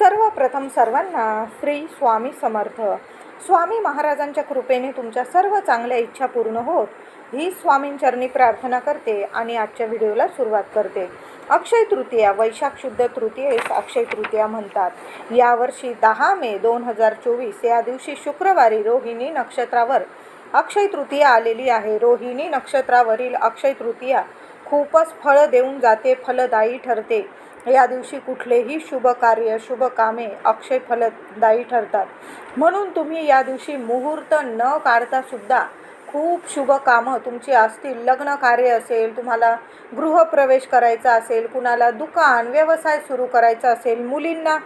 सर्वप्रथम सर्वांना श्री स्वामी समर्थ. स्वामी महाराजांच्या कृपेने तुमच्या सर्व चांगल्या इच्छा पूर्ण होत. ही स्वामींचरणी प्रार्थना करते आणि आजच्या व्हिडिओला सुरुवात करते. अक्षय तृतीया वैशाख शुद्ध तृतीयेस अक्षय तृतीया म्हणतात. यावर्षी दहा मे दोन हजार चोवीस या दिवशी शुक्रवारी रोहिणी नक्षत्रावर अक्षय तृतीया आलेली आहे. रोहिणी नक्षत्रावरील अक्षय तृतीया खूपच फळ देऊन जाते फलदायी ठरते. या दिवशी कुठलेही शुभ कार्य शुभ कामे अक्षय फलदायी ठरतात. म्हणून तुम्ही या दिवशी मुहूर्त न काढता सुद्धा खूप शुभ कामं तुमची असतील लग्न कार्य असेल तुम्हाला गृहप्रवेश करायचा असेल कुणाला दुकान व्यवसाय सुरू करायचा असेल मुलींना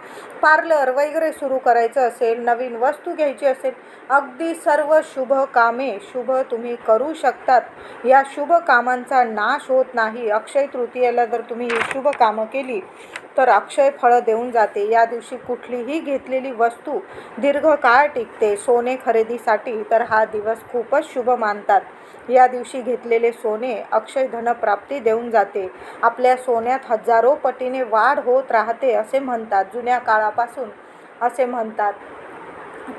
पार्लर वगैरे सुरू करायचं असेल नवीन वस्तू घ्यायची असेल अगदी सर्व शुभ कामे शुभ तुम्ही करू शकतात. या शुभ कामांचा नाश होत नाही. अक्षय तृतीयेला जर तुम्ही ही शुभ कामं केली तर अक्षय फळं देऊन जाते. या दिवशी कुठलीही घेतलेली वस्तू दीर्घकाळ टिकते. सोने खरेदीसाठी तर हा दिवस खूपच शुभ मानतात. या दिवशी घेतलेले सोने अक्षय धनप्राप्ती देऊन जाते. आपल्या सोन्यात हजारो पटीने वाढ होत राहते असे म्हणतात. जुन्या काळापासून असे म्हणतात.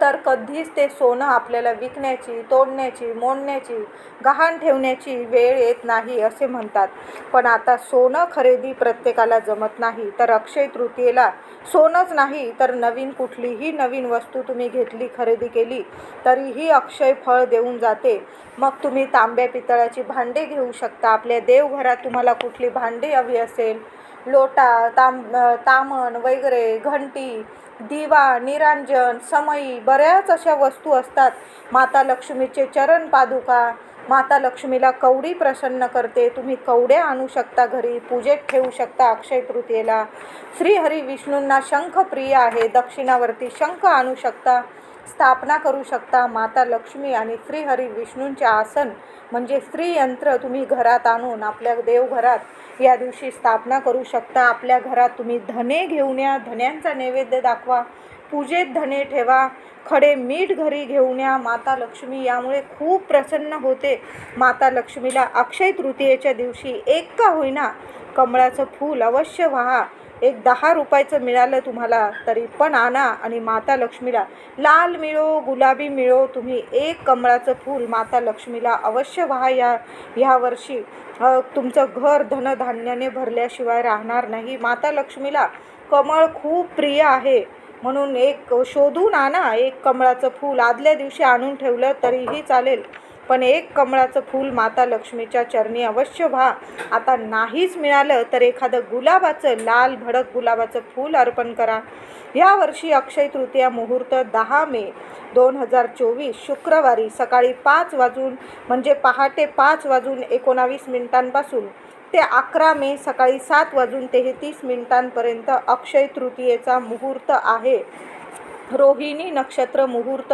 तर कधीच ते सोनं आपल्याला विकण्याची तोडण्याची मोडण्याची गहाण ठेवण्याची वेळ येत नाही असे म्हणतात. पण आता सोनं खरेदी प्रत्येकाला जमत नाही तर अक्षय तृतीयेला सोनंच नाही तर नवीन कुठलीही नवीन वस्तू तुम्ही घेतली खरेदी केली तरीही अक्षय फळ देऊन जाते. मग तुम्ही तांब्या पितळाची भांडे घेऊ शकता. आपल्या देवघरात तुम्हाला कुठली भांडी हवी असेल? लोटा ताम तामण वगैरे घंटी दिवा निरांजन समई बऱ्याच अशा वस्तू असतात. माता लक्ष्मीचे चरण पादुका माता लक्ष्मीला कवडी प्रसन्न करते. तुम्ही कवड्या आणू शकता घरी पूजेत ठेवू शकता अक्षय तृतीयेला. श्रीहरी विष्णूंना शंख प्रिय आहे. दक्षिणावरती शंख आणू शकता. स्थापना करू शकता. माता लक्ष्मी आणि श्रीहरी विष्णूंचे आसन म्हणजे श्रीयंत्र तुम्ही घरात आणून आपल्या देवघरात या दिवशी स्थापना करू शकता. आपल्या घरात तुम्ही धने घेऊन या. धन्यांचा नैवेद्य दाखवा. पूजेत धने ठेवा. खडे मीठ घरी घेऊन या. माता लक्ष्मी यामुळे खूप प्रसन्न होते. माता लक्ष्मीला अक्षय तृतीयेच्या दिवशी एक का होईना कमळाचं फूल अवश्य व्हा. एक दहा रुपयाचं मिळालं तुम्हाला तरी पण आणा आणि माता लक्ष्मीला. लाल मिळो गुलाबी मिळो तुम्ही एक कमळाचं फूल माता लक्ष्मीला अवश्य व्हा या ह्या वर्षी. तुमचं घर धनधान्याने भरल्याशिवाय राहणार नाही. माता लक्ष्मीला कमळ खूप प्रिय आहे. म्हणून एक शोधून आणा एक कमळाचं फूल. आदल्या दिवशी आणून ठेवलं तरीही चालेल. पण एक कमळाचं फूल माता लक्ष्मीच्या चरणी अवश्य व्हा. आता नाहीच मिळालं तर एखादं गुलाबाचं लाल भडक गुलाबाचं फूल अर्पण करा. या वर्षी अक्षय तृतीया मुहूर्त दहा मे दोन हजार चोवीस शुक्रवारी सकाळी पाच वाजून म्हणजे पहाटे पाच वाजून एकोणावीस मिनिटांपासून ते अकरा मे सकाळी सात वाजून तेहतीस मिनिटांपर्यंत अक्षय तृतीयेचा मुहूर्त आहे. रोहिणी नक्षत्र मुहूर्त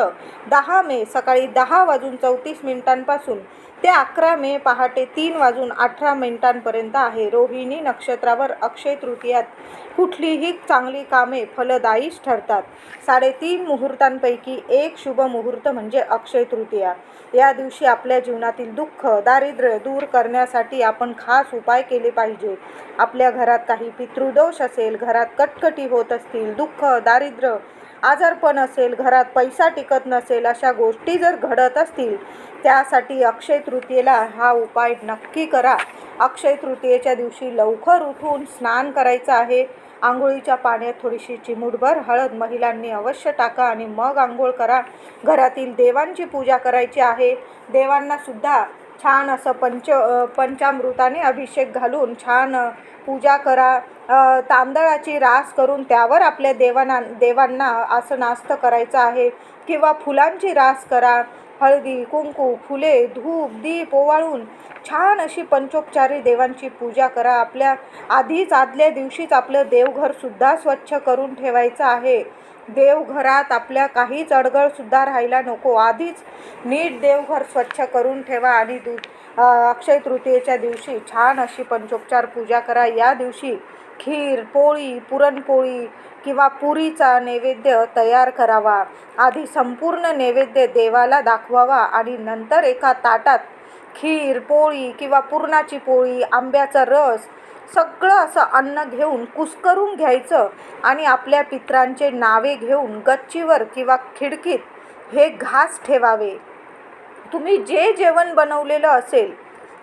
दहा मे सकाळी दहा वाजून चौतीस मिनिटांपासून ते अकरा मे पहाटे तीन वाजून अठरा मिनिटांपर्यंत आहे. रोहिणी नक्षत्रावर अक्षय तृतीयात कुठलीही चांगली कामे फलदायीच ठरतात. साडेतीन मुहूर्तांपैकी एक शुभ मुहूर्त म्हणजे अक्षय तृतीया. या दिवशी आपल्या जीवनातील दुःख दारिद्र्य दूर करण्यासाठी आपण खास उपाय केले पाहिजे आपल्या घरात काही पितृदोष असेल घरात कटकटी होत असतील दुःख दारिद्र्य आजारपण असेल घरात पैसा टिकत नसेल अशा गोष्टी जर घडत असतील त्यासाठी अक्षय तृतीयेला हा उपाय नक्की करा. अक्षय तृतीयेच्या दिवशी लवकर उठून स्नान करायचं आहे. आंघोळीच्या पाण्यात थोडीशी चिमूटभर हळद महिलांनी अवश्य टाका आणि मग आंघोळ करा. घरातील देवांची पूजा करायची आहे. देवांना सुद्धा छान असं पंच पंचामृताने अभिषेक घालून छान पूजा करा तांदळाची रास करून त्यावर आपल्या देवांना देवांना असं नास्त करायचं आहे. किंवा फुलांची रास करा. हळदी कुंकू फुले धूप दीप ओवाळून छान अशी पंचोपचारी देवांची पूजा करा. आपल्या आधीच आदल्या दिवशीच आपलं देवघरसुद्धा स्वच्छ करून ठेवायचं आहे. देवघरात आपल्या काहीच अडगळसुद्धा राहायला नको. आधीच नीट देवघर स्वच्छ करून ठेवा आणि दु अक्षय तृतीयेच्या दिवशी छान अशी पंचोपचार पूजा करा. या दिवशी खीर पोळी पुरणपोळी किंवा पुरीचा नैवेद्य तयार करावा. आधी संपूर्ण नैवेद्य देवाला दाखवावा आणि नंतर एका ताटात खीर पोळी किंवा पुरणाची पोळी आंब्याचा रस सगळं असं अन्न घेऊन कुस्करून घ्यायचं आणि आपल्या पित्रांचे नावे घेऊन गच्चीवर किंवा खिडकीत हे घास ठेवावे. तुम्ही जे जेवण बनवलेलं असेल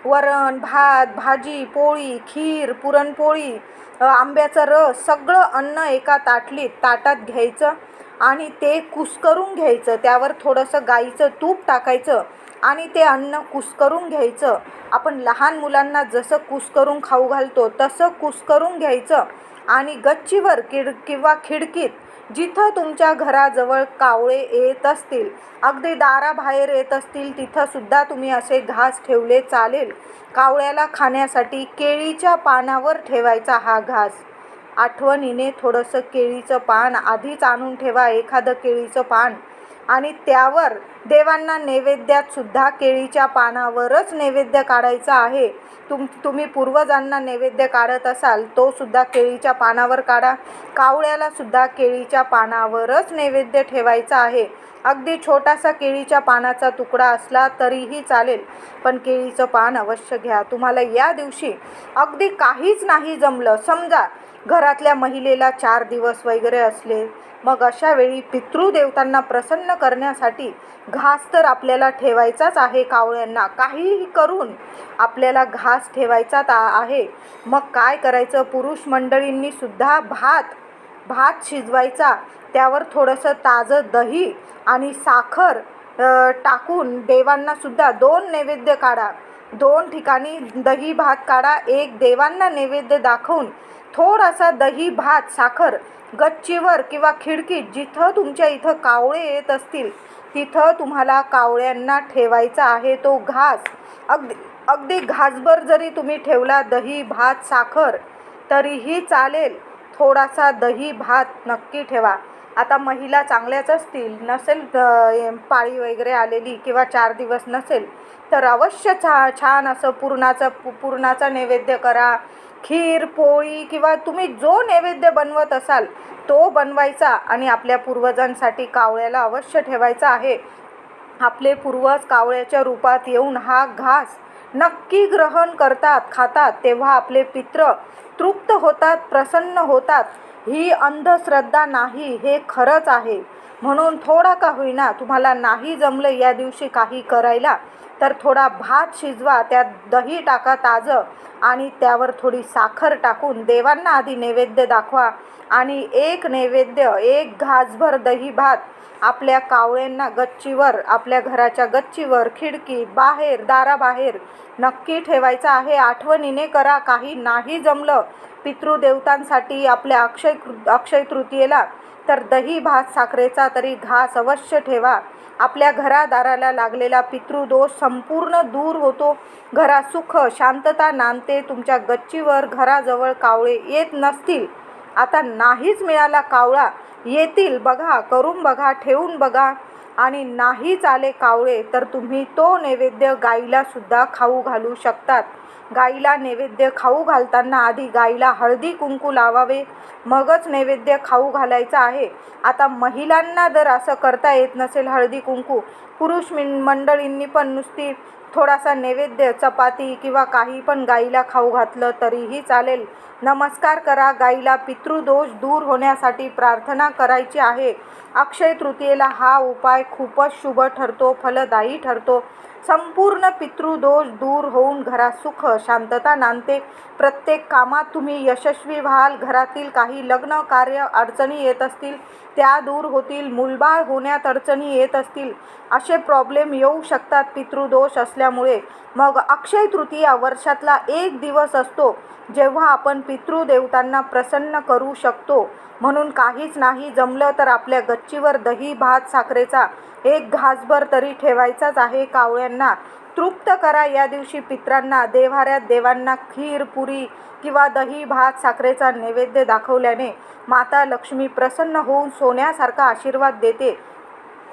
वरण भात भाजी पोळी खीर पुरणपोळी आंब्याचा रस सगळं अन्न एका ताटलीत ताटात घ्यायचं आणि ते कुस्करून घ्यायचं. त्यावर थोडंसं गाईचं तूप टाकायचं आणि ते अन्न कुस्करून घ्यायचं. आपण लहान मुलांना जसं कुस्करून खाऊ घालतो तसं कुस्करून घ्यायचं. आणि गच्चीवर किड किंवा खिडकीत जिथं तुमच्या घराजवळ कावळे येत असतील अगदी दाराबाहेर येत असतील तिथंसुद्धा तुम्ही असे घास ठेवले चालेल. कावळ्याला खाण्यासाठी केळीच्या पानावर ठेवायचा हा घास. आठवणीने थोडंसं केळीचं पान आधीच आणून ठेवा एखादं केळीचं पान. आणि त्यावर देवांना नैवेद्यात सुद्धा केळीच्या पानावरच नैवेद्य काढायचा आहे. तुम तुम्ही पूर्वजांना नैवेद्य काढत असाल तो सुद्धा केळीच्या पानावर काढा. कावळ्याला सुद्धा केळीच्या पानावरच नैवेद्य ठेवायचा आहे. अगदी छोटासा केळीच्या पानाचा तुकडा असला तरीही चालेल पण केळीचं पान अवश्य घ्या. तुम्हाला या दिवशी अगदी काहीच नाही जमलं. समजा घरातल्या महिलेला चार दिवस वगैरे असले मग अशा वेळी पितृदेवतांना प्रसन्न करण्यासाठी घास तर आपल्याला ठेवायचाच आहे कावळ्यांना. काहीही करून आपल्याला घास ठेवायचाच आहे. मग काय करायचं? पुरुष मंडळींनी सुद्धा भात भात शिजवायचा. त्यावर थोडंसं ताजं दही आणि साखर टाकून देवांना सुद्धा दोन नैवेद्य काढा. दोन ठिकाणी दही भात काढा. एक देवांना नैवेद्य दाखवून थोडासा दही भात साखर गच्चीवर किंवा खिडकीत जिथं तुमच्या इथं कावळे येत असतील तिथं तुम्हाला कावळ्यांना ठेवायचा आहे तो घास. अगदी अगदी घासभर जरी तुम्ही ठेवला दही भात साखर तरीही चालेल. थोडासा दही भात नक्की ठेवा. आता महिला चांगल्याच असतील नसेल पाळी वगैरे आलेली किंवा चार दिवस नसेल तर अवश्य छा छान असं पुरणाचं पु पुरणाचा नैवेद्य करा. खीर पोळी किंवा तुम्ही जो नैवेद्य बनवत असाल तो बनवायचा आणि आपल्या पूर्वजांसाठी कावळ्याला अवश्य ठेवायचा आहे. आपले पूर्वज कावळ्याच्या रूपात येऊन हा घास नक्की ग्रहण करतात खातात तेव्हा आपले पित्र तृप्त होतात प्रसन्न होतात. ही अंधश्रद्धा नाही हे खरंच आहे. म्हणून थोडा का होईना तुम्हाला नाही जमलं या दिवशी काही करायला तर थोडा भात शिजवा त्यात दही टाका ताजं आणि त्यावर थोडी साखर टाकून देवांना आधी नैवेद्य दाखवा आणि एक नैवेद्य एक घासभर दही भात आपल्या कावळ्यांना गच्चीवर आपल्या घराच्या गच्चीवर खिडकी बाहेर दाराबाहेर नक्की ठेवायचं आहे. आठवणीने करा काही नाही जमलं पितृदेवतांसाठी आपल्या अक्षय कृ- अक्षय तृतीयेला तर दही भात साखरेचा तरी घास अवश्य ठेवा. आपल्या घरादाराला लागलेला पितृदोष संपूर्ण दूर होतो. घरात सुख शांतता नांदते. तुमच्या गच्चीवर घराजवळ कावळे येत नसतील. आता नाहीच मिळाला कावळा. येतील बघा करून बघा ठेवून बघा. आणि नाहीच आले कावळे तर तुम्ही तो नैवेद्य गाईला सुद्धा खाऊ घालू शकतात. गाईला नैवेद्य खाऊ घालताना आधी गाईला हळदी कुंकू लावावे मगच नैवेद्य खाऊ घालायचं आहे. आता महिलांना जर असं करता येत नसेल हळदी कुंकू पुरुष मंडळींनी पण नुसती थोडासा नैवेद्य चपाती किंवा काही पण गाईला खाऊ घातलं तरीही चालेल. नमस्कार करा गाईला पितृदोष दूर होण्यासाठी प्रार्थना करायची आहे. अक्षय तृतीयेला हा उपाय खूपच शुभ ठरतो फलदायी ठरतो. संपूर्ण पितृदोष दूर होऊन घरात सुख शांतता नांदते. प्रत्येक कामात तुम्ही यशस्वी व्हाल घरातील काही लग्न कार्य अडचणी येत असतील त्या दूर होतील मूलबाळ होण्यात अडचणी येत असतील असे प्रॉब्लेम येऊ शकतात. पितृदोष असल्यामुळे मग अक्षय तृतीया वर्षातला एक दिवस असतो जेव्हा आपण पितृदेवतांना प्रसन्न करू शकतो. म्हणून काहीच नाही जमलं तर आपल्या गच्चीवर दही भात साखरेचा एक घासभर तरी ठेवायचाच आहे कावळ्यांना. तृप्त करा या दिवशी पित्रांना. देवाऱ्यात देवांना खीर पुरी किंवा दही भात साखरेचा नैवेद्य दाखवल्याने माता लक्ष्मी प्रसन्न होऊन सोन्यासारखा आशीर्वाद देते.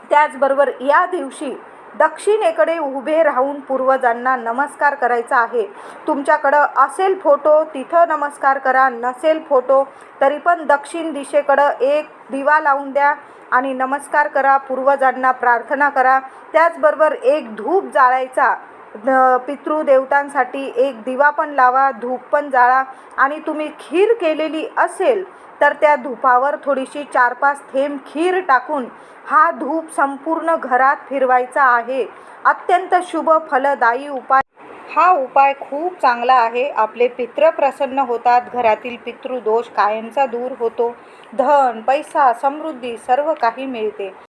त्याचबरोबर या दिवशी दक्षिणेकडे उभे राहून पूर्वजांना नमस्कार करायचा आहे. तुमच्याकडं असेल फोटो तिथं नमस्कार करा. नसेल फोटो तरी पण दक्षिण दिशेकडं एक दिवा लावून द्या आणि नमस्कार करा. पूर्वजांना प्रार्थना करा. त्याचबरोबर एक धूप जाळायचा. पितृदेवतांसाठी एक दिवा पण लावा धूप पण जाळा आणि तुम्ही खीर केलेली असेल तर त्या धुपावर थोडीशी चार पाच थेंब खीर टाकून हा धूप संपूर्ण घरात फिरवायचा आहे. अत्यंत शुभ फलदायी उपाय. हा उपाय खूप चांगला आहे. आपले पित्र प्रसन्न होतात. घरातील पितृदोष कायमचा दूर होतो. धन पैसा समृद्धी सर्व काही मिळते.